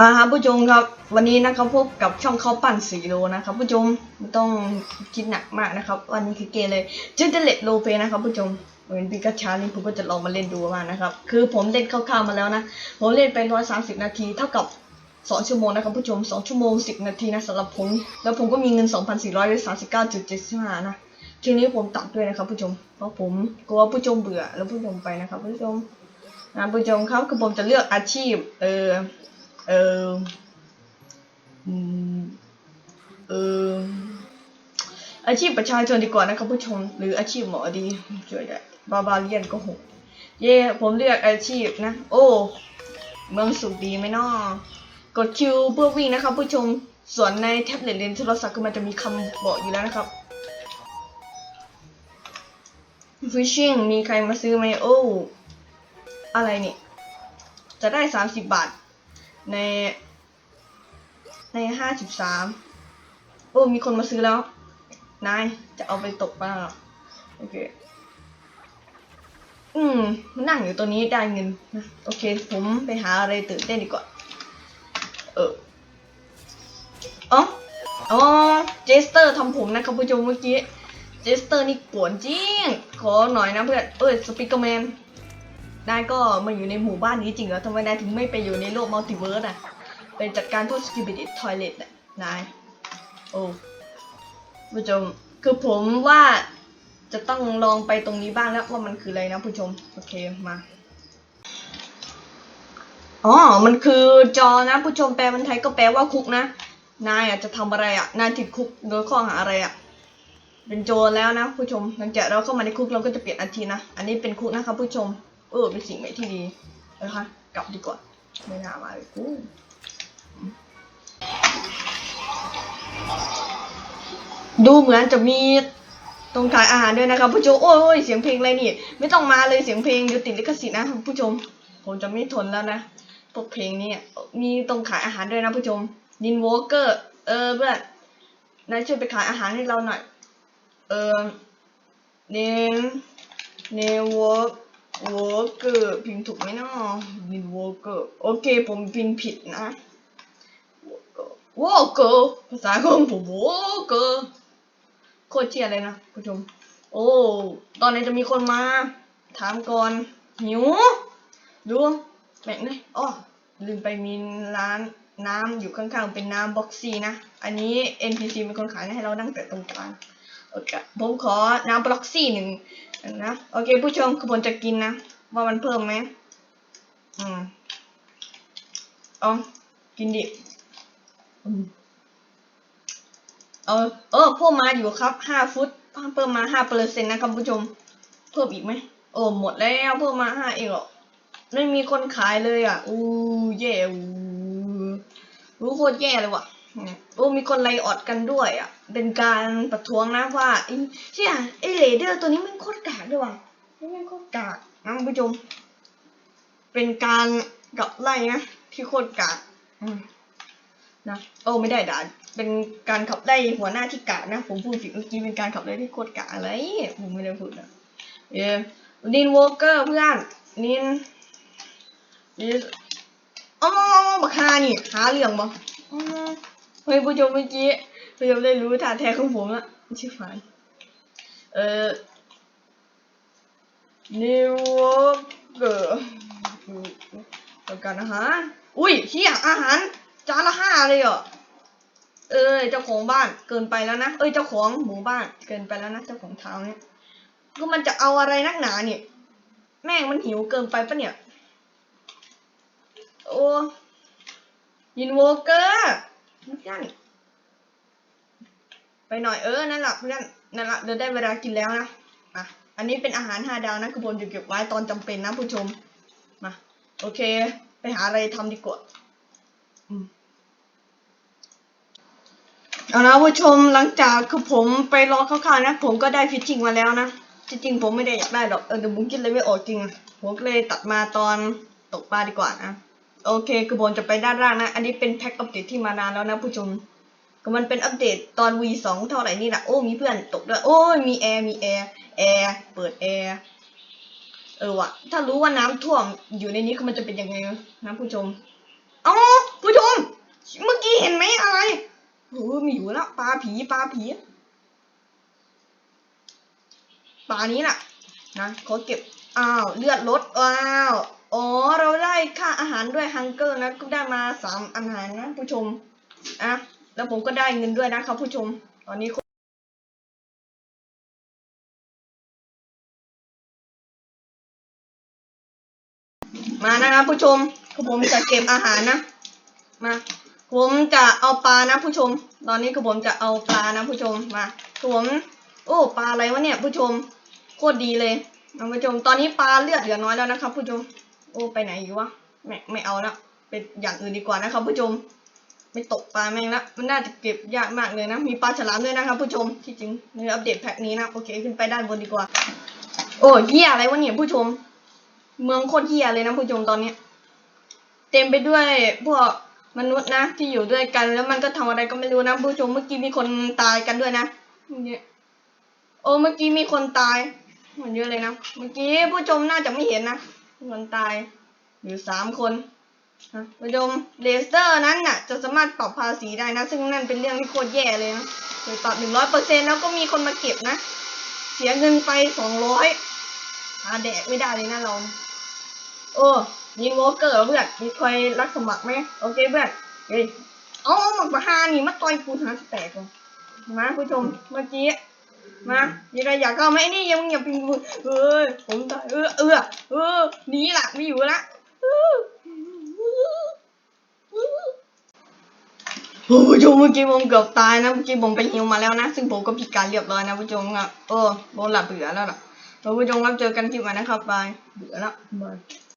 อ่าครับผู้ชมครับ วันนี้นะครับพบกับช่องข้าวปั้นสีโลนะครับผู้ชมไม่ต้องคิดหนักมากนะครับ วันนี้คือเกมเลยจินเตเลตโลเปนะครับผู้ชมเหมือนปีกัชานี่ผมก็จะลองมาเล่นดูมางนะครับ คือผมเล่นคร่าวๆมาแล้วนะ ผมเล่นไปร้อยสามสิบนาทีเท่ากับสองชั่วโมงนะครับผู้ชมสองชั่วโมงสิบนาทีนะสำหรับผม แล้วผมก็มีเงินสองพันสี่ร้อยสามสิบเก้าจุดเจ็ดห้านะทีนี้ผมตัดด้วยนะครับผู้ชม เพราะผมกลัวผู้ชมเบื่อแล้วผู้ชมไปนะครับผู้ชมนะผู้ชมครับคือผมจะเลือกอาชีพเออ เอออืมเอออาชีพประชาชนดีกว่านะครับผู้ชม หรืออาชีพหมอดีช่วยได้บาบาเลียนก็หกเย่ผมเลือกอาชีพนะ โอ้ เมืองสุขดีไหมน้อกดคิวเพื่อวิ่งนะครับผู้ชม ส่วนในแท็บเล็ตเลนโทรศัพท์คือมันจะมีคำบอกอยู่แล้วนะครับ Fishing มีใครมาซื้อไหมโอ้ อะไรนี่ จะได้สามสิบบาท ใน ในห้าสิบสามโอ้มีคนมาซื้อแล้ว นายจะเอาไปตกปลาเหรอโอเค อืมมานั่งอยู่ตัวนี้ได้เงินนะโอเค ผมไปหาอะไรตื่นเต้นดีกว่า เอออ๋ออ๋อเจสเตอร์ทำผมนะครับผู้ชมเมื่อกี้ เจสเตอร์นี่ปวนจริง ขอหน่อยนะเพื่อน เอ้ยสปิเกอร์แมน นายก็มาอยู่ในหมู่บ้านนี้จริงเหรอทำไมนายถึงไม่ไปอยู่ในโลกมัลติเวิร์สอะไปจัดการพวกสกิบิดิทอยเลตน่ะนายโอ้ผู้ชมคือผมว่าจะต้องลองไปตรงนี้บ้างแล้วว่ามันคืออะไรนะผู้ชมโอเคมาอ๋อ มันคือจอนะ ผู้ชมแปลเป็นไทยก็แปลว่าคุกนะ นายอะจะทำอะไรอะ นายติดคุกโดยข้อหาอะไรอะ เป็นโจรแล้วนะผู้ชมหลังจากเราเข้ามาในคุกเราก็จะเปลี่ยนอาทีนะ อันนี้เป็นคุกนะครับผู้ชม เออเป็นสิ่งใหม่ที่ดีนะคะกลับดีกว่า ไม่น่ามาเลยกูดูเหมือนจะมีตรงขายอาหารด้วยนะครับผู้ชมโอ้ยเสียงเพลงอะไรนี่ไม่ต้องมาเลยเสียงเพลงเดี๋ยวติดลิขสิทธิ์นะผู้ชม ผมจะไม่ทนแล้วนะพวกเพลงนี้มีตรงขายอาหารด้วยนะผู้ชมดินวอลเกอร์ เออเพื่อนนายช่วยไปขายอาหารให้เราหน่อย เออเนมเนวอล วอลเกอร์พิมพ์ถูกไหมเนาะดินวอลเกอร์โอเค ผมพิมพ์ผิดนะวอลเกอร์ภาษาของผมวอลเกอร์โคตรเชี่ยเลยนะผู้ชม โอ้ ตอนนี้จะมีคนมา ถามก่อน หิว ดูแบ่งเลยอ๋อลืมไปมีร้านน้ำอยู่ข้างๆ เป็นน้ำบ็อกซี่นะ อันนี้ NPC เป็นคนขายให้เรานั่งแต่ตรงกลาง โอเค ผมขอน้ำบ็อกซี่หนึ่ง นะโอเค ผู้ชมขบวนจะกินนะ ว่ามันเพิ่มไหมอืมเอากินดิเออเออเพิ่มมาอยู่ครับห้าฟุตเพิ่มมาห้าเปอร์เซ็นต์นะครับผู้ชม เพิ่มอีกไหมโอ้หมดแล้วเพิ่มมาห้าเองหรอไม่มีคนขายเลยอะอู้แย่อู้รู้โคตรแย่เลยว่ะ โอ้มีคนไล่ออดกันด้วยอะ เป็นการประท้วงนะว่าไอ้เชี่ยไอ้เลเดอร์ตัวนี้มันโคตรกากด้วยว่ะนี่มันโคตรกากนะคุณผู้ชม เป็นการกับไล่นะที่โคตรกากนะโอ้ไม่ได้ด่าเป็นการขับไล่หัวหน้าที่กากนะ ผมพูดผิดเมื่อกี้เป็นการขับไล่ที่โคตรกากอะไรผมไม่ได้พูดนะเออดินวอลเกอร์เพื่อนนิน yes อ๋อบักฮานี่หาเรื่องบ่อ๋อ ฮ้ยผู้ชมเมื่อกี้ผู้ชมได้รู้ท่าแท้ของผมละชื่อฝันเอ่อ New Yorker ต้องการอาหารอุ้ยเฮียอาหารจานละห้าเลยเหรอเอ้ยเจ้าของบ้านเกินไปแล้วนะเอ้ยเจ้าของหมู่บ้านเกินไปแล้วนะเจ้าของเท้าเนี่ยก็มันจะเอาอะไรนักหนาเนี่ย แม่งมันหิวเกินไปปะเนี่ย โอ้ยินโวเกอร์ เพื่นไปหน่อยเออ นั่นแหละเพื่อนนั่นแหละเดี๋ยวได้เวลากินแล้วนะอะอันนี้เป็นอาหารห้าดาวนะกระบวนจะเก็บไว้ตอนจำเป็นนะผู้ชมมาโอเค ไปหาอะไรทำดีกว่าอืมเอานะผู้ชมหลังจากคือผมไปรอข้างๆนะ ผมก็ได้ฟิชชิ่งมาแล้วนะจริงๆผมไม่ได้อยากได้หรอกเออแต่ผมคิดเลยไม่ออกจริงผมก็เลยตัดมาตอนตกปลาดีกว่านะ โอเคคือบนจะไปด้านล่างนะ อันนี้เป็นแพ็คอัปเดตที่มานานแล้วนะผู้ชมก็มันเป็นอัปเดตตอน V2 เท่าไหร่นี่แหละโอ้มีเพื่อนตกด้วยโอ้มีแอร์มีแอร์แอร์เปิดแอร์เออว่ะถ้ารู้ว่าน้ำท่วมอยู่ในนี้คือมันจะเป็นยังไงนะผู้ชมเอ้าผู้ชม เมื่อกี้เห็นไหมอะไรโอ้ม่อยู่แล้วปลาผีปลาผีปลานี้น่ะนะขอเก็บอ้าวเลือดลดอ้าวอ๋อเรา ค่าอาหารด้วยฮังเกอร์นะก็ได้มาสามอาหารนะผู้ชมอะแล้วผมก็ได้เงินด้วยนะครับผู้ชม ตอนนี้มานะครับผู้ชมผมจะเก็บอาหารนะ มาผมจะเอาปลานะผู้ชม ตอนนี้คือผมจะเอาปลานะผู้ชมมาผมโอ้ปลาอะไรวะเนี่ยผู้ชมโคตรดีเลยนะผู้ชม ตอนนี้ปลาเลือดเหลือน้อยแล้วนะครับผู้ชม อ้ไปไหนอยู่วะไม่ไม่เอาละเป็นอย่างอื่นดีกว่านะครับผู้ชม ไม่ตกปลาแม่งละมันน่าจะเก็บยากมากเลยนะ มีปลาฉลามด้วยนะครับผู้ชมที่จริงในอัปเดตแพ็คนี้นะโอเคขึ้นไปด้านบนดีกว่า โอ้เหี้ยอะไรวะเนี่ยผู้ชม เมืองโคตรเหี้ยเลยนะผู้ชมตอนนี้เต็มไปด้วยพวกมนุษย์นะที่อยู่ด้วยกันแล้วมันก็ทำอะไรก็ไม่รู้นะผู้ชมเมื่อกี้มีคนตายกันด้วยนะเยโอ้เมื่อกี้มีคนตายมันเยอะเลยนะ เมื่อกี้ผู้ชมน่าจะไม่เห็นนะ มีคนตายอยู่สามคนนะผู้ชมเลสเซอร์นั้นน่ะ จะสามารถปรับภาษีได้นะ ซึ่งนั่นเป็นเรื่องที่โคตรแย่เลยนะโดยปรับหนึ่งร้อยเปอร์เซ็นแล้วก็มีคนมาเก็บนะ เสียเงินไปสองร้อยหาแดกไม่ได้เลยนะเรา โอ้มีโวเกอร์เพื่อนมีใครรักสมัครไหมโอเคเพื่อนเฮ้ยเอาเอาหมกมาหานี่มาต่อยกูหาสแตกเลยมาผู้ชมเมื่อกี้ มามีใครอยากเข้าไหมนี่ยังอย่าพิงเอ้ผมตายเออเออเออหนีละไม่อยู่ละโอ้ผู้ชมเมื่อกี้ผมเกือบตายนะเมื่อกี้ผมไปฮิวมาแล้วนะ ซึ่งผมก็พิดการเรียบร้อยนะผู้ชมอะเออผมหลับเบื่อแล้วล่ะผู้ชมครับเจอกันคลิปใหม่นะครับบายเบื่อแล้วบาย